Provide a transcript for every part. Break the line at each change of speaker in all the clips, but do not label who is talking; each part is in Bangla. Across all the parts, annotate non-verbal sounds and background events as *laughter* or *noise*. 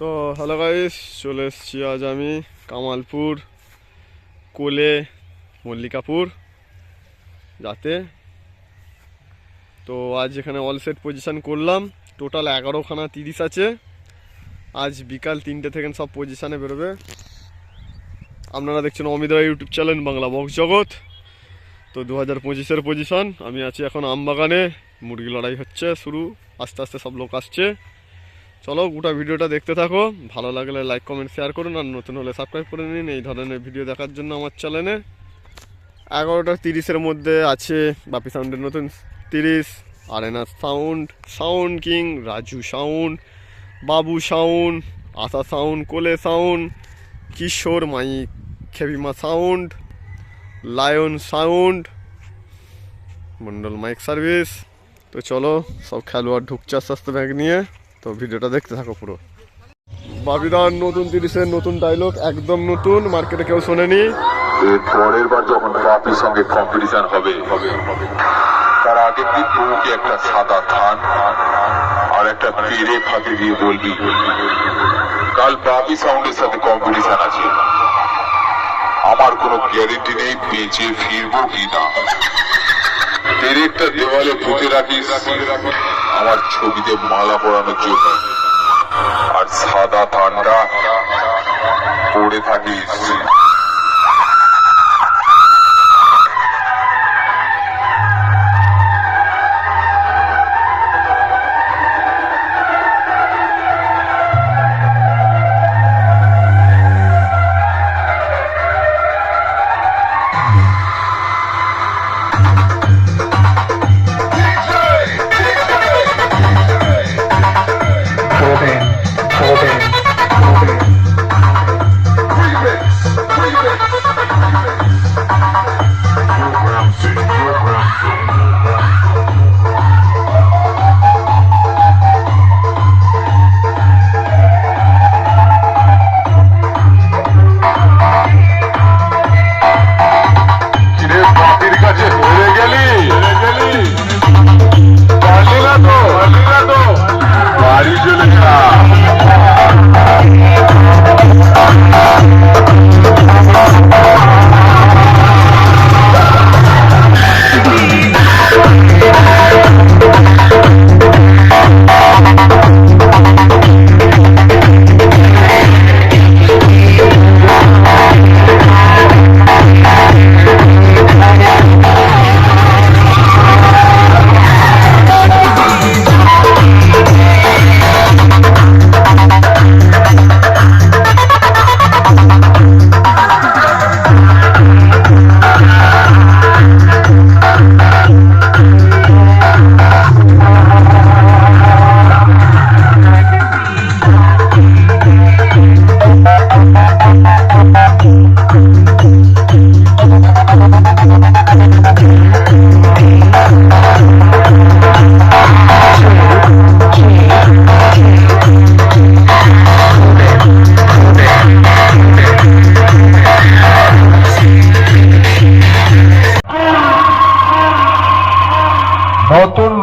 তো হ্যালো গাইস চলে এসেছি আজ আমি কামালপুর, কোলে, মল্লিকাপুর যাতে। তো আজ এখানে অল সেট পজিশন করলাম টোটাল এগারোখানা তিরিশ আছে। আজ বিকাল তিনটে থেকে সব পজিশানে বেরোবে। আপনারা দেখছেন অমিতরা ইউটিউব চ্যানেল বাংলা বক্স জগৎ। তো দু হাজার পঁচিশের পজিশন আমি আছি এখন আমবাগানে। মুরগি লড়াই হচ্ছে শুরু, আস্তে আস্তে সব লোক আসছে। চলো গোটা ভিডিওটা দেখতে থাকো। ভালো লাগলে লাইক কমেন্ট শেয়ার করুন আর নতুন হলে সাবস্ক্রাইব করে নিন। এই ধরনের ভিডিও দেখার জন্য আমার চ্যানেলে এগারোটা তিরিশের মধ্যে আছে বাপি সাউন্ডের নতুন তিরিশ, Arena sound sound king Raju sound Babu sound Asha sound কোলে sound Kishore mike খেবিমা sound lion sound Mondal mike service তো চলো সব খেলোয়াড় ঢুকছে আস্তে আস্তে ব্যাগ নিয়ে। তো ভিডিওটা দেখতে থাকো পুরো। বাবিদার নতুন তিরিশের নতুন ডায়লগ একদম নতুন মার্কেটে কেউ শোনেনি।
পরের বার যখন বাপির সঙ্গে কম্পিটিশন হবে হবে হবে। তার আগের দিন বউকে একটা সাদা থান আর একটা পেরে ফাঁকে দিয়ে বলবি। কাল বাপি সাউন্ডের সাথে কম্পিটিশন আছে। আমার কোনো গ্যারেন্টি নেই বেঁচে ফিরবো কি না। পেরেকটা দেওয়ালে পুঁতে রাখিস। আমার ছবিতে মালা পরানোর জন্য। আর সাদা থানটা পড়ে থাকিস।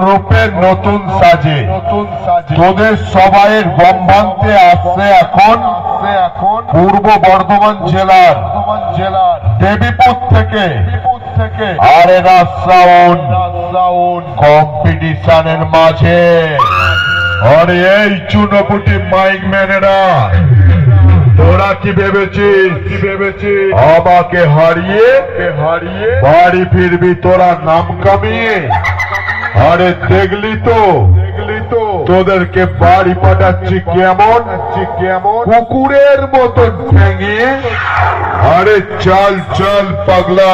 রূপে নতুন সাজে। তোদের সবাইয়ের গম্ভান্তে আসছে এখন পূর্ব বর্ধমান জেলার জেলার দেবীপুর থেকে। সাউন্ড সাউন্ড কম্পিটিশনের মাঝে। আরে এই চুনোপুটি মাইক ম্যানেরা তোরা কি ভেবেছিস? কি ভেবেছিস? আমাকে হারিয়ে হারিয়ে বাড়ি ফিরবি তোরা নাম কামিয়ে আরে দেখলি তো? দেখলি তো? তোদেরকে বাড়ি পাঠাচ্ছি কেমন? কেমন কুকুরের মতন ঠেঙিয়ে আরে চল চল পাগলা।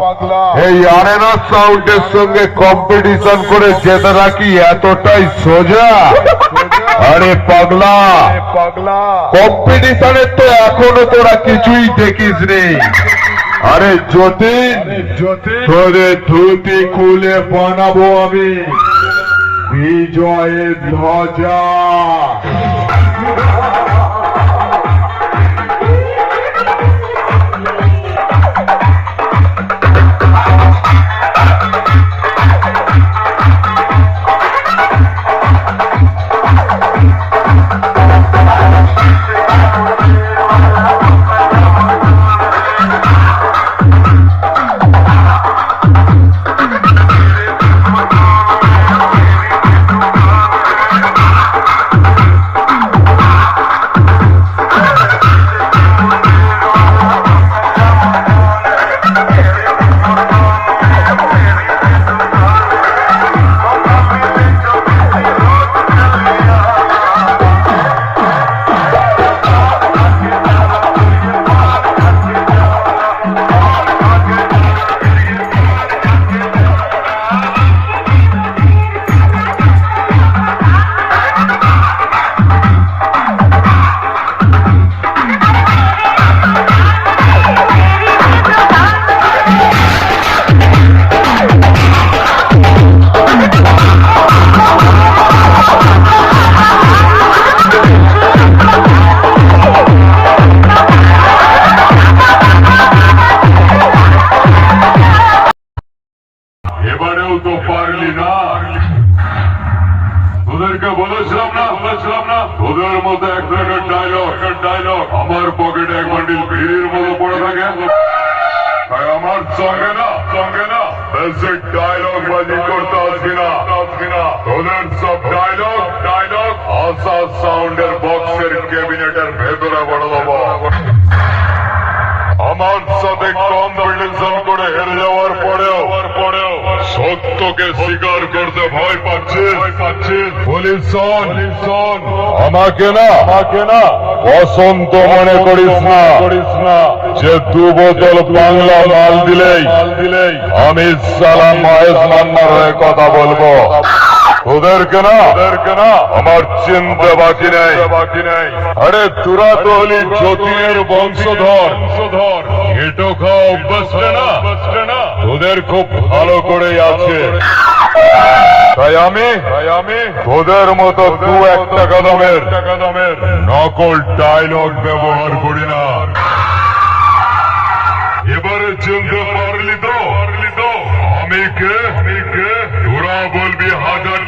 পাগলা। এই আরেনা সাউন্ডের সঙ্গে কম্পিটিশন করে জেতে রাখি এতটাই সোজা? আরে পাগলা। পাগলা। কম্পিটিশনের তো এখনও তোরা কিছুই দেখিস রে আরে যতীন তোদের ধুতি খুলে বানাবো আমি। বিজয়ের ধ্বজা।
তোদের সব ডায়লগ ডায়লগ আসা সাউন্ডের বক্সের ক্যাবিনেটের ভেতরে বড় আমার সাথে কম্পিটিশন করে হেরে যাওয়ার পরেও পরেও সত্যকে স্বীকার করতে ভয় পাচ্ছে ভয় পাচ্ছে পুলিশ আমাকে না আমাকে না বসন্ত মনে করিস না করিস না যে দু বোতল বাংলা মাল দিলেই দিলেই আমি সালাম মহেশ মান্নার কথা বলব ওদেরকে না ওদেরকে না আমার চিনতে বাকি নেই বাকি নেই আরে তোরা তো হলি যতীনের বংশধর। বংশধর এটো খাওয়া অভ্যাস না। তোদের খুব ভালো করে আছে। তাই আমি আমি তোদের মতো দু একটা কদমের কদমের নকল ডায়লগ ব্যবহার করি না। এবারে চিনতে পারলি তো? পারলি তো আমি কে? আমি কে? তোরা বলবি হাজারটা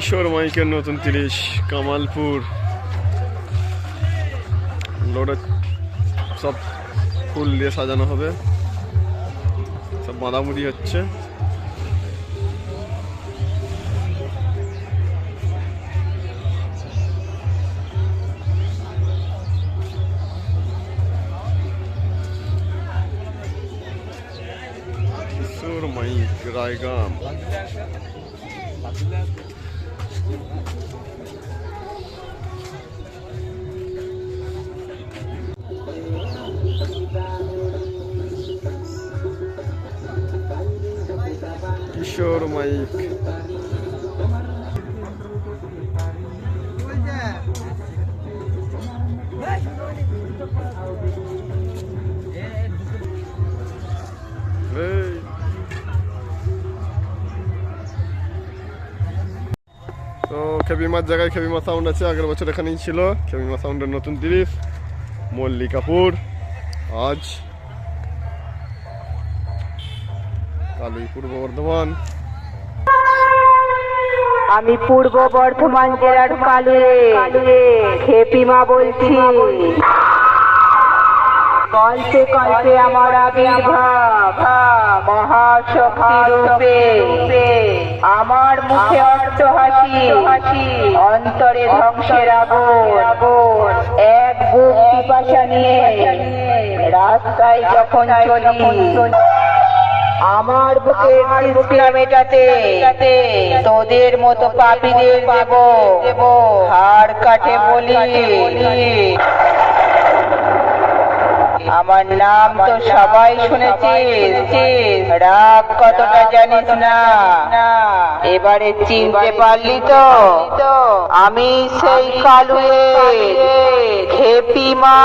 কিশোর মাইকের নতুন তিরিশ, কামালপুর। লোডে সব ফুল দিয়ে সাজানো হবে। সব বাঁধামুড়ি হচ্ছে। কিশোর মাইক রায়গাম কিশোর মাইক। তো খেবিমার জায়গায় খেবিমা সাউন্ড আছে, আগের বছর এখানেই ছিল। খেবিমা সাউন্ডের নতুন তিরিশ মল্লিকাপুর। আজ কালুই পূর্ব বর্ধমান।
আমি পূর্ব বর্ধমান জেলার কালুয়ে খেপিমা বলছি। কল্পে কল্পে আমার আবির্ভাব আমার মুখে অট্ট হাসি অন্তরে ধ্বংসের আগুন। এক বুক পিপাসা নিয়ে রাস্তায় যখন চলি আমার বুকের তৃষ্ণা মেটাতে তোদের মতো পাপীদের দেব। দেব। হাড় কাটে বলি। আমার নাম তো সবাই শুনেছিস। রাগ কতটা জানিস না। এবারে চিনতে পারলি তো? আমি সেই কালুয়ে খেপি মা।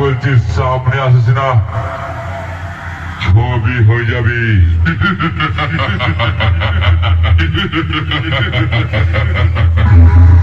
বলছি সামনে আসিস না ছবি হয়ে যাবি। Rolling *laughs*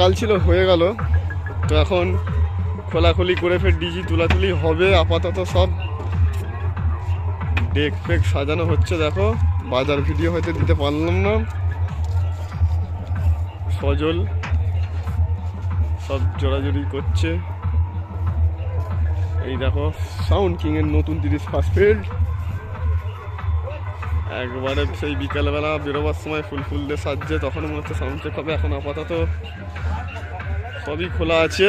কাল ছিল, হয়ে গেল। তো এখন খোলাখুলি করে ফের ডিজি তুলাতুলি হবে, আপাতত সব ডেক ফেক সাজানো হচ্ছে, দেখো। বাজার ভিডিও হয়তো দিতে পারলাম না। সজল সব জোড়াজুড়ি করছে। এই দেখো, সাউন্ড কিংয়ের নতুন তিরিশ ফার্স্ট ফিল্ড একবারে সেই বিকালবেলা বেরোবার সময় ফুল ফুল দিয়ে সাজছে, তখন মনে হচ্ছে সাউন্ড চেক হবে। এখন আপাতত সবই খোলা আছে।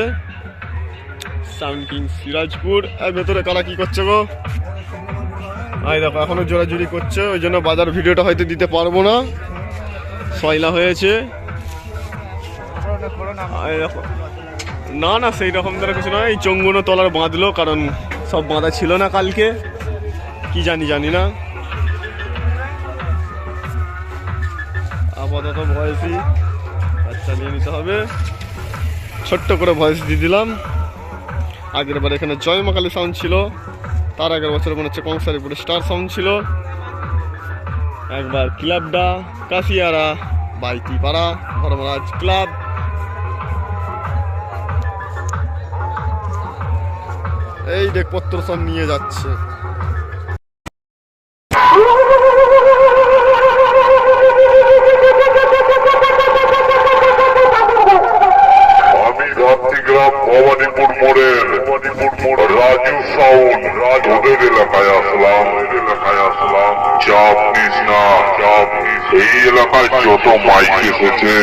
Sound king Sirajpur. আর ভেতরে কারা কি করছে গো? আই দেখো, এখনও জোরাজুরি করছে, ওই জন্য বাজার ভিডিওটা হয়তো দিতে পারব না। সয়লা হয়েছে। না না, সেই রকম ধরে কিছু নয়। এই চঙ্গুনো তলার বাঁধলো, কারণ সব বাঁধা ছিল না কালকে। কি জানি জানি না। আপাতত ভয়েসই কাজ নিয়ে নিতে হবে। ছোট্ট করে ভয়েস দিয়ে দিলাম। আগের বার এখানে জয় মাকালি সাউন্ড ছিল। তার আগের বছর মনে হচ্ছে কংসারিপুরে স্টার সাউন্ড ছিল। একবার ক্লাবডা, কাশিয়ারা, বাইতিপাড়া, ধর্মরাজ ক্লাব। এই ডেকপত্র সব নিয়ে যাচ্ছে
আমি রাত্রিগ্রাম ভবানীপুর মোড়ের। রাজু সাউন্ড। ওদের এলাকায় আসলাম এলাকায় আসলাম। চাপ নিস না চাপ এই এলাকায় যত মাইক এসেছে,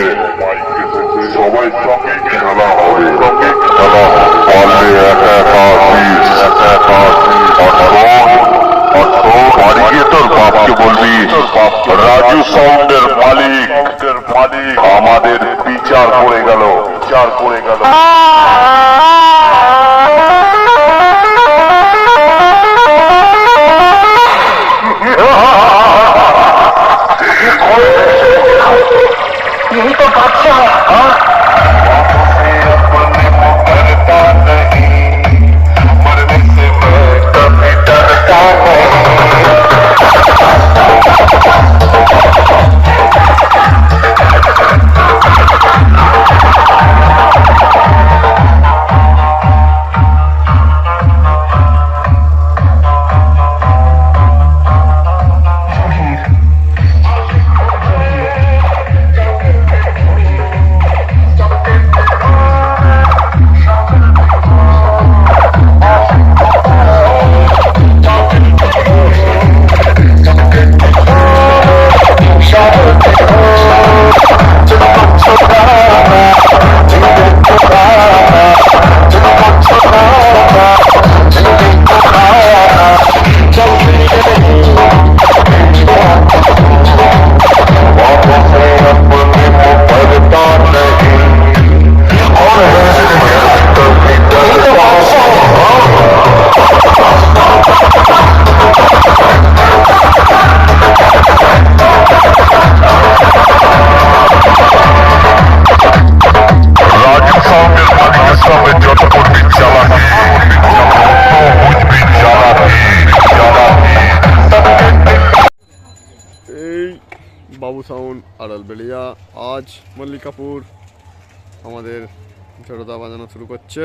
সবাই সঙ্গে খেলা হবে সঙ্গে খেলা হবে। পারলে একা একা আসিস, একা একা আসিস। বাড়ি তোর রাজু সাউন্ডের মালিক। মালিক আমাদের বিচার করে গেল, বিচার করে গেল। এই তো বাচ্চা। এই বাবু সাউন্ড
আড়ালবেলিয়া আজ মল্লিকাপুর আমাদের জড়তা বাজানো শুরু করছে।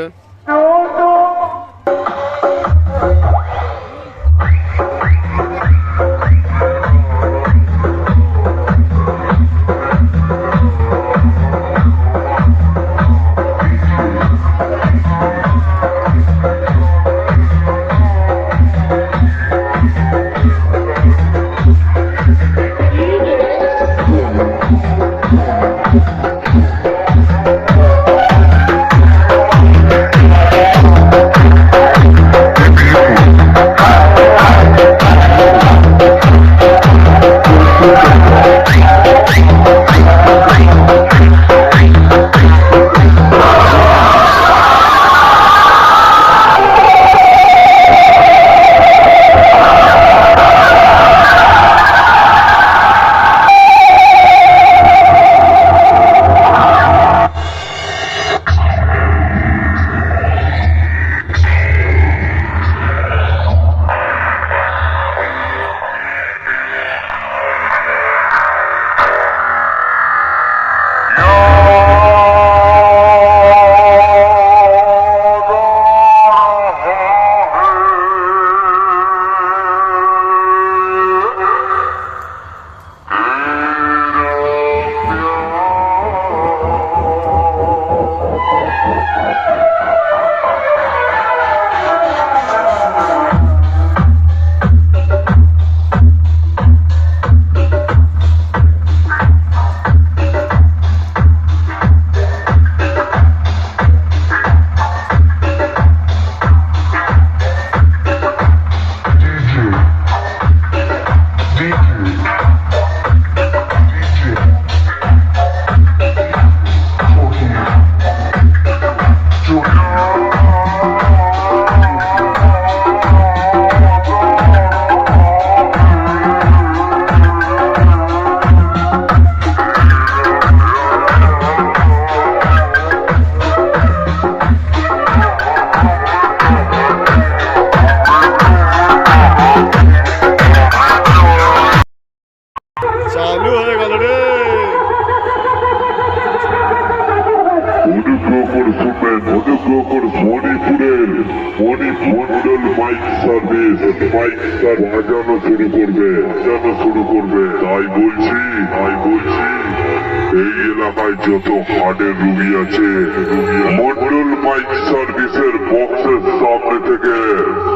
সার্ভিসের বক্সের সামনে থেকে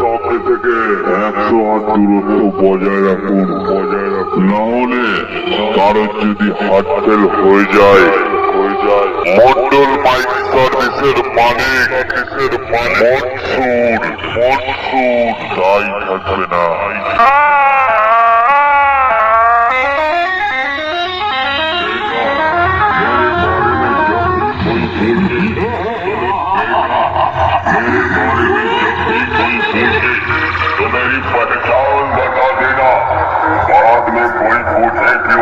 সামনে থেকে। একশো হাত দূরত্ব বজায় রাখুন বজায় রাখুন। না হলে কারোর যদি হার্ট ফেল হয়ে যায় হয়ে যায়। মন্ডল মাইক সার্ভিসের মালিক সার্ভিসের মালিক মনসুর মনসুর। তাই থাকবে না। ご提供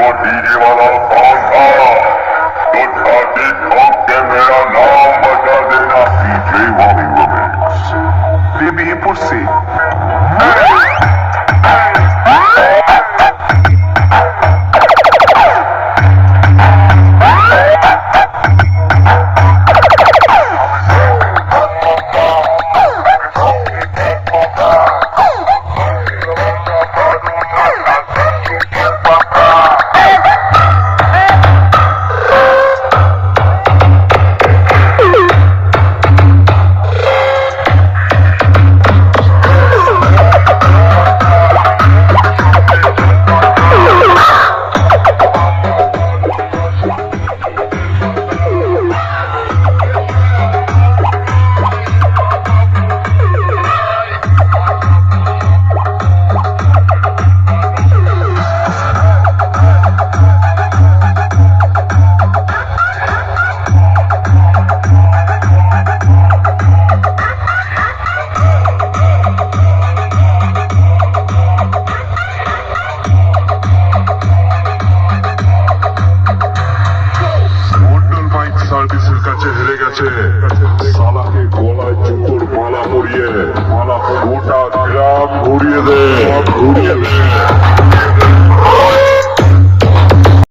はなさんだ